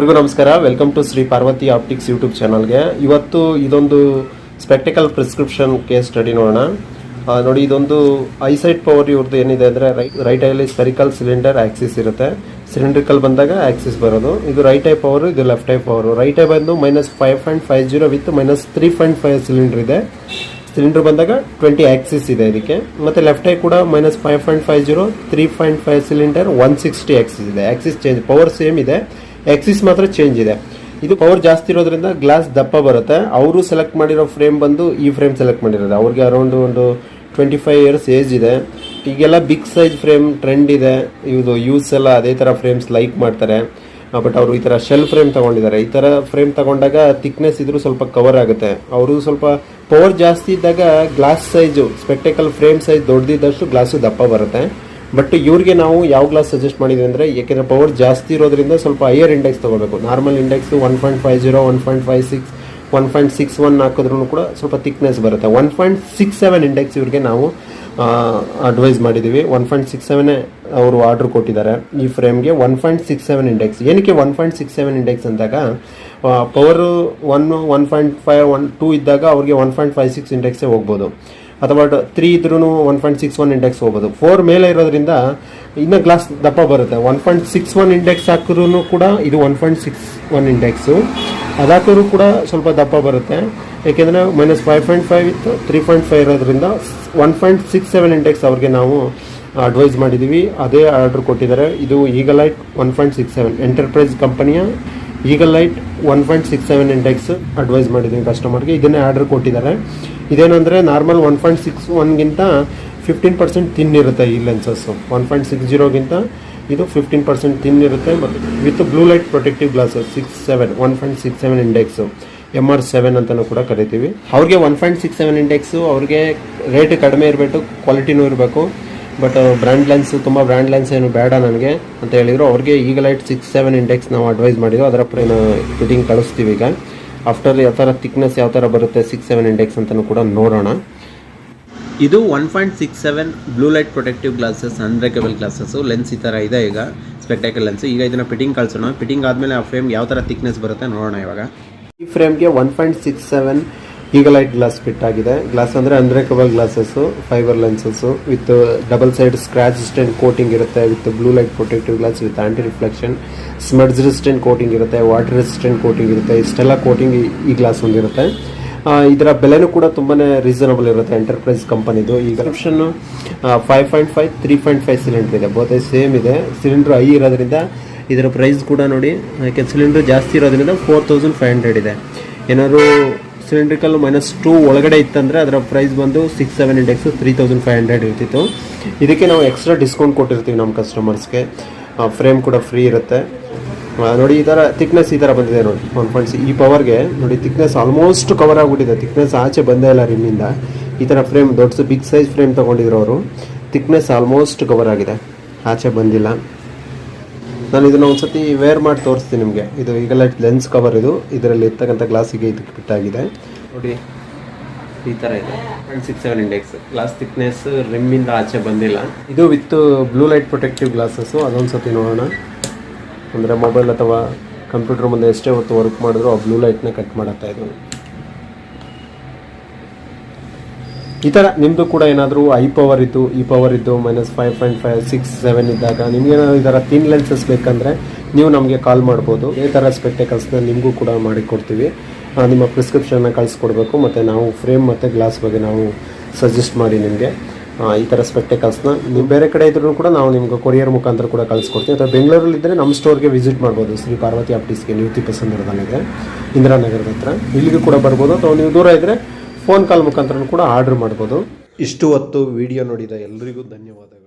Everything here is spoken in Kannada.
ಎಲ್ರಿಗೂ ನಮಸ್ಕಾರ. Welcome to Shri Parvati Optics YouTube ಚಾನಲ್ಗೆ. ಇವತ್ತು ಇದೊಂದು ಸ್ಪೆಕ್ಟಿಕಲ್ ಪ್ರಿಸ್ಕ್ರಿಪ್ಷನ್ ಕೇಸ್ ಸ್ಟಡಿ ನೋಡೋಣ. ನೋಡಿ, ಇದೊಂದು ಐಸೈಟ್ ಪವರ್ ಇವ್ರದ್ದು ಏನಿದೆ ಅಂದರೆ ರೈಟ್ ಐಲಿ ಸ್ಪೆರಿಕಲ್ ಸಿಲಿಂಡರ್ ಆಕ್ಸಿಸ್ ಇರುತ್ತೆ. ಸಿಲಿಂಡ್ರಿಕಲ್ ಬಂದಾಗ ಆಕ್ಸಿಸ್ ಬರೋದು. ಇದು ರೈಟ್ ಐ ಪವರ್ ಇದು left eye power right eye ಬಂದು minus five point five zero with minus three point five cylinder ಇದೆ. ಸಿಲಿಂಡರ್ ಬಂದಾಗ ಟ್ವೆಂಟಿ ಆಕ್ಸಿಸ್ ಇದೆ ಇದಕ್ಕೆ. ಮತ್ತೆ ಲೆಫ್ಟ್ ಐ ಕೂಡ minus five point five zero three point five cylinder one sixty axis ಇದೆ. ಆಕ್ಸಿಸ್ ಚೇಂಜ್ ಪವರ್ ಸೇಮ್ ಇದೆ. ಆಕ್ಸಿಸ್ ಮಾತ್ರ ಚೇಂಜ್ ಇದೆ. ಇದು ಪವರ್ ಜಾಸ್ತಿ ಇರೋದ್ರಿಂದ ಗ್ಲಾಸ್ ದಪ್ಪ ಬರುತ್ತೆ. ಅವರು ಸೆಲೆಕ್ಟ್ ಮಾಡಿರೋ ಫ್ರೇಮ್ ಬಂದು ಈ ಫ್ರೇಮ್ ಸೆಲೆಕ್ಟ್ ಮಾಡಿರೋದು. ಅವ್ರಿಗೆ ಅರೌಂಡ್ ಒಂದು ಟ್ವೆಂಟಿ ಫೈವ್ ಇಯರ್ಸ್ ಏಜ್ ಇದೆ. ಈಗೆಲ್ಲ ಬಿಗ್ ಸೈಜ್ ಫ್ರೇಮ್ ಟ್ರೆಂಡ್ ಇದೆ. ಇದು ಯೂಸ್ ಎಲ್ಲ ಅದೇ ಥರ ಫ್ರೇಮ್ಸ್ ಲೈಕ್ ಮಾಡ್ತಾರೆ. ಬಟ್ ಅವರು ಈ ಥರ ಶೆಲ್ ಫ್ರೇಮ್ ತಗೊಂಡಿದ್ದಾರೆ. ಈ ಥರ ಫ್ರೇಮ್ ತಗೊಂಡಾಗ ತಿಕ್ನೆಸ್ ಇದ್ರೂ ಸ್ವಲ್ಪ ಕವರ್ ಆಗುತ್ತೆ. ಅವರು ಸ್ವಲ್ಪ ಪವರ್ ಜಾಸ್ತಿ ಇದ್ದಾಗ glass size spectacle frame size ದೊಡ್ಡದಿದ್ದಷ್ಟು glass ದಪ್ಪ ಬರುತ್ತೆ. ಬಟ್ ಇವ್ರಿಗೆ ನಾವು ಯಾವ ಗ್ಲಾಸ್ ಸಜೆಸ್ಟ್ ಮಾಡಿದ್ವಿ ಅಂದರೆ ಯಾಕೆಂದರೆ ಪವರ್ ಜಾಸ್ತಿ ಇರೋದ್ರಿಂದ ಸ್ವಲ್ಪ ಹೈಯರ್ ಇಂಡೆಕ್ಸ್ ತಗೋಬೇಕು. Normal index one point five zero one point five six one point six one ಹಾಕಿದ್ರೂ ಕೂಡ ಸ್ವಲ್ಪ ತಿಕ್ನೆಸ್ ಬರುತ್ತೆ. One point six seven index ಇವ್ರಿಗೆ ನಾವು ಅಡ್ವೈಸ್ ಮಾಡಿದ್ದೀವಿ ಒನ್ ಪಾಯಿಂಟ್ ಸಿಕ್ಸ್ ಸೆವೆನ್ ಅವರು ಆರ್ಡರ್ ಕೊಟ್ಟಿದ್ದಾರೆ ಈ ಫ್ರೇಮ್ಗೆ one point six seven index ಏನಕ್ಕೆ one point six seven index ಅಂದಾಗ power one one point five one two ಇದ್ದಾಗ ಅವ್ರಿಗೆ ಒನ್ ಪಾಯಿಂಟ್ ಫೈವ್ ಸಿಕ್ಸ್ ಇಂಡೆಕ್ಸೇ ಹೋಗ್ಬೋದು. ಅಥವಾ ತ್ರೀ ಇದ್ರೂ one point six one index ಹೋಗ್ಬೋದು. ಫೋರ್ ಮೇಲೆ ಇರೋದ್ರಿಂದ ಇನ್ನು ಗ್ಲಾಸ್ ದಪ್ಪ ಬರುತ್ತೆ. One point six one index ಹಾಕಿದ್ರೂ ಕೂಡ ಇದು one point six one index ಅದಾಕಿದ್ರು ಕೂಡ ಸ್ವಲ್ಪ ದಪ್ಪ ಬರುತ್ತೆ. ಏಕೆಂದರೆ ಮೈನಸ್ ಫೈವ್ ಪಾಯಿಂಟ್ ಫೈವ್ ಇತ್ತು ತ್ರೀ ಪಾಯಿಂಟ್ ಫೈವ್ ಇರೋದ್ರಿಂದ one point six seven index ಅವ್ರಿಗೆ ನಾವು ಅಡ್ವೈಸ್ ಮಾಡಿದ್ದೀವಿ ಅದೇ ಆರ್ಡ್ರ್ ಕೊಟ್ಟಿದ್ದಾರೆ. ಇದು Eagle Light one point six seven Enterprise ಕಂಪನಿಯ Eagle Light one point six seven index advice ಮಾಡಿದ್ದೀನಿ ಕಸ್ಟಮರ್ಗೆ ಇದನ್ನೇ ಆರ್ಡರ್ ಕೊಟ್ಟಿದ್ದಾರೆ. ಇದೇನಂದರೆ ನಾರ್ಮಲ್ ಒನ್ ಪಾಯಿಂಟ್ ಸಿಕ್ಸ್ ಒನ್ಗಿಂತ ಫಿಫ್ಟೀನ್ ಪರ್ಸೆಂಟ್ ತಿನ್ ಇರುತ್ತೆ ಈ ಲೆನ್ಸಸ್ಸು ಒನ್ ಪಾಯಿಂಟ್ ಸಿಕ್ಸ್ ಜೀರೋಗಿಂತ ಇದು ಫಿಫ್ಟೀನ್ ಪರ್ಸೆಂಟ್ ತಿನ್ ಇರುತ್ತೆ. ಮತ್ತು with blue light protective glasses six seven one point six seven index M R seven ಅಂತಲೂ ಕೂಡ ಕರಿತೀವಿ. ಅವ್ರಿಗೆ one point six seven index ಅವ್ರಿಗೆ ರೇಟ್ ಕಡಿಮೆ ಇರಬೇಕು ಕ್ವಾಲಿಟಿನೂ ಇರಬೇಕು. ಬಟ್ ಬ್ರ್ಯಾಂಡ್ ಲೆನ್ಸ್ ತುಂಬ ಬ್ರ್ಯಾಂಡ್ ಲೆನ್ಸ್ ಏನು ಬೇಡ ನನಗೆ ಅಂತ ಹೇಳಿದರು. ಅವ್ರಿಗೆ ಈಗ ಲೈಟ್ ಸಿಕ್ಸ್ ಸೆವೆನ್ ಇಂಡೆಕ್ಸ್ ನಾವು ಅಡ್ವೈಸ್ ಮಾಡಿದ್ವಿ. ಅದರ ಫಿಟ್ಟಿಂಗ್ ಕಳಿಸ್ತೀವಿ ಈಗ. ಆಫ್ಟರ್ ಯಾವ ಥರ ಥಿಕ್ನೆಸ್ ಯಾವ ಥರ ಬರುತ್ತೆ ಸಿಕ್ಸ್ ಸೆವೆನ್ ಇಂಡೆಕ್ಸ್ ಅಂತಲೂ ಕೂಡ ನೋಡೋಣ. ಇದು one point six seven blue light protective glasses unbreakable glasses lens ಈ ಥರ ಇದೆ ಈಗ. ಸ್ಪೆಕ್ಟಾಕಲ್ ಲೆನ್ಸ್ ಈಗ ಇದನ್ನು ಫಿಟ್ಟಿಂಗ್ ಕಳಿಸೋಣ. ಫಿಟ್ಟಿಂಗ್ ಆದಮೇಲೆ ಆ ಫ್ರೇಮ್ ಯಾವ ಥರ ಥಿಕ್ನೆಸ್ ಬರುತ್ತೆ ನೋಡೋಣ ಇವಾಗ. ಈ ಫ್ರೇಮ್ಗೆ ಒನ್ ಪಾಯಿಂಟ್ ಸಿಕ್ಸ್ ಸೆವೆನ್ ಈಗ ಲೈಟ್ ಗ್ಲಾಸ್ ಫಿಟ್ ಆಗಿದೆ. ಗ್ಲಾಸ್ ಅಂದರೆ cover glasses fibre lenses with double side scratch resistant coating ಇರುತ್ತೆ with blue light protective glass with anti reflection smudge resistant coating ಇರುತ್ತೆ ವಾಟರ್ ರೆಸಿಸ್ಟೆಂಟ್ ಕೋಟಿಂಗ್ ಇರುತ್ತೆ ಇಷ್ಟೆಲ್ಲ ಕೋಟಿಂಗ್ ಈ ಗ್ಲಾಸ್ ಹೊಂದಿರುತ್ತೆ ಇದರ ಬೆಲೆನೂ ಕೂಡ ತುಂಬಾ ರೀಸನಬಲ್ ಇರುತ್ತೆ ಎಂಟರ್ಪ್ರೈಸ್ ಕಂಪನಿದು ಈಗ option five point five three point five cylinder ಇದೆ. ಬೋತೆ ಸೇಮ್ ಇದೆ. ಸಿಲಿಂಡರ್ ಐ ಇರೋದ್ರಿಂದ ಇದರ ಪ್ರೈಸ್ ಕೂಡ ನೋಡಿ ಯಾಕೆ ಸಿಲಿಂಡರ್ ಜಾಸ್ತಿ ಇರೋದ್ರಿಂದ ಫೋರ್ ತೌಸಂಡ್ ಫೈವ್ ಹಂಡ್ರೆಡ್ ಇದೆ. ಏನಾದ್ರು ಸಿಲಿಂಡ್ರಿಕಲ್ ಮೈನಸ್ ಟೂ ಒಳಗಡೆ ಇತ್ತಂದರೆ ಅದರ ಪ್ರೈಸ್ ಬಂದು six seven index three thousand five hundred ಇರ್ತಿತ್ತು. ಇದಕ್ಕೆ ನಾವು ಎಕ್ಸ್ಟ್ರಾ ಡಿಸ್ಕೌಂಟ್ ಕೊಟ್ಟಿರ್ತೀವಿ ನಮ್ಮ ಕಸ್ಟಮರ್ಸ್ಗೆ ಫ್ರೇಮ್ ಕೂಡ ಫ್ರೀ ಇರುತ್ತೆ. ನೋಡಿ ಈ ಥರ ಥಿಕ್ನೆಸ್ ಈ ಥರ ಬಂದಿದೆ ನೋಡಿ. ಒನ್ ಪಾಯಿಂಟ್ಸ್ ಈ ಪವರ್ಗೆ ನೋಡಿ ಥಿಕ್ನೆಸ್ ಆಲ್ಮೋಸ್ಟ್ ಕವರ್ ಆಗಿಬಿಟ್ಟಿದೆ. ಥಿಕ್ನೆಸ್ ಆಚೆ ಬಂದೇ ಇಲ್ಲ ರಿಮ್ಮಿಂದ ಈ ಥರ ಫ್ರೇಮ್ ದೊಡ್ಡ ಬಿಗ್ ಸೈಜ್ ಫ್ರೇಮ್ ತೊಗೊಂಡಿದ್ರು ಅವರು. ಥಿಕ್ನೆಸ್ ಆಲ್ಮೋಸ್ಟ್ ಕವರ್ ಆಗಿದೆ. ಆಚೆ ಬಂದಿಲ್ಲ. ನಾನು ಇದನ್ನು ಒಂದ್ಸತಿ ವೇರ್ ಮಾಡಿ ತೋರಿಸ್ತೀನಿ ನಿಮಗೆ. ಇದು ಈಗೆಲ್ಲ ಲೆನ್ಸ್ ಕವರ್ ಇದು. ಇದರಲ್ಲಿ ಇರ್ತಕ್ಕಂಥ ಗ್ಲಾಸಿಗೆ ಇದಕ್ಕೆ ಫಿಟ್ ಆಗಿದೆ ನೋಡಿ, ಈ ಥರ ಇದೆ. Point six seven index glass thickness ರಿಮ್ಮಿಂದ ಆಚೆ ಬಂದಿಲ್ಲ. ಇದು with blue light protective glasses ಅದೊಂದು ಸತಿ ನೋಡೋಣ. ಅಂದರೆ ಮೊಬೈಲ್ ಅಥವಾ ಕಂಪ್ಯೂಟರ್ ಮುಂದೆ ಎಷ್ಟೇ ಹೊತ್ತು ವರ್ಕ್ ಮಾಡಿದ್ರು ಆ ಬ್ಲೂ ಲೈಟ್ನ ಕಟ್ ಮಾಡುತ್ತಾ ಇದು ಈ ಥರ ನಿಮ್ಮದು ಕೂಡ ಏನಾದರೂ ಐ ಪವರ್ ಇದ್ದು ಈ ಪವರ್ ಇದ್ದು minus five point five six seven ಇದ್ದಾಗ ನಿಮಗೇನಾದ್ರು ಈ ಥರ ತಿನ್ ಲೆನ್ಸಸ್ ಬೇಕಂದರೆ ನೀವು ನಮಗೆ ಕಾಲ್ ಮಾಡ್ಬೋದು. ಈ ಥರ ಸ್ಪೆಕ್ಟೇಕಲ್ಸ್ನ ನಿಮಗೂ ಕೂಡ ಮಾಡಿಕೊಡ್ತೀವಿ. ನಿಮ್ಮ ಪ್ರಿಸ್ಕ್ರಿಪ್ಷನ್ನ ಕಳಿಸ್ಕೊಡ್ಬೇಕು ಮತ್ತು ನಾವು ಫ್ರೇಮ್ ಮತ್ತು ಗ್ಲಾಸ್ ಬಗ್ಗೆ ನಾವು ಸಜೆಸ್ಟ್ ಮಾಡಿ ನಿಮಗೆ. ಈ ಥರ ಸ್ಪೆಕ್ಟೇಕಲ್ಸ್ನ ನೀವು ಬೇರೆ ಕಡೆ ಇದ್ರೂ ಕೂಡ ನಾವು ನಿಮ್ಗೆ ಕೊರಿಯರ್ ಮುಖಾಂತರ ಕೂಡ ಕಳಿಸ್ಕೊಡ್ತೀವಿ. ಅಥವಾ ಬೆಂಗಳೂರಲ್ಲಿ ಇದ್ದರೆ ನಮ್ಮ ಸ್ಟೋರ್ಗೆ ವಿಸಿಟ್ ಮಾಡ್ಬೋದು. ಶ್ರೀ ಪಾರ್ವತಿ ಆಪ್ಟಿಸ್ಗೆ ನಿವೃತ್ತಿ ಪಸಂದರದಲ್ಲಿದೆ ಇಂದಿರಾನಗರದ ಹತ್ರ. ಇಲ್ಲಿಗೂ ಕೂಡ ಬರ್ಬೋದು. ಅಥವಾ ನೀವು ದೂರ ಇದ್ದರೆ ಫೋನ್ ಕಾಲ್ ಮುಖಾಂತರ ಕೂಡ ಆರ್ಡರ್ ಮಾಡ್ಬೋದು. ಇಷ್ಟು ಹೊತ್ತು ವಿಡಿಯೋ ನೋಡಿದ ಎಲ್ಲರಿಗೂ ಧನ್ಯವಾದಗಳು.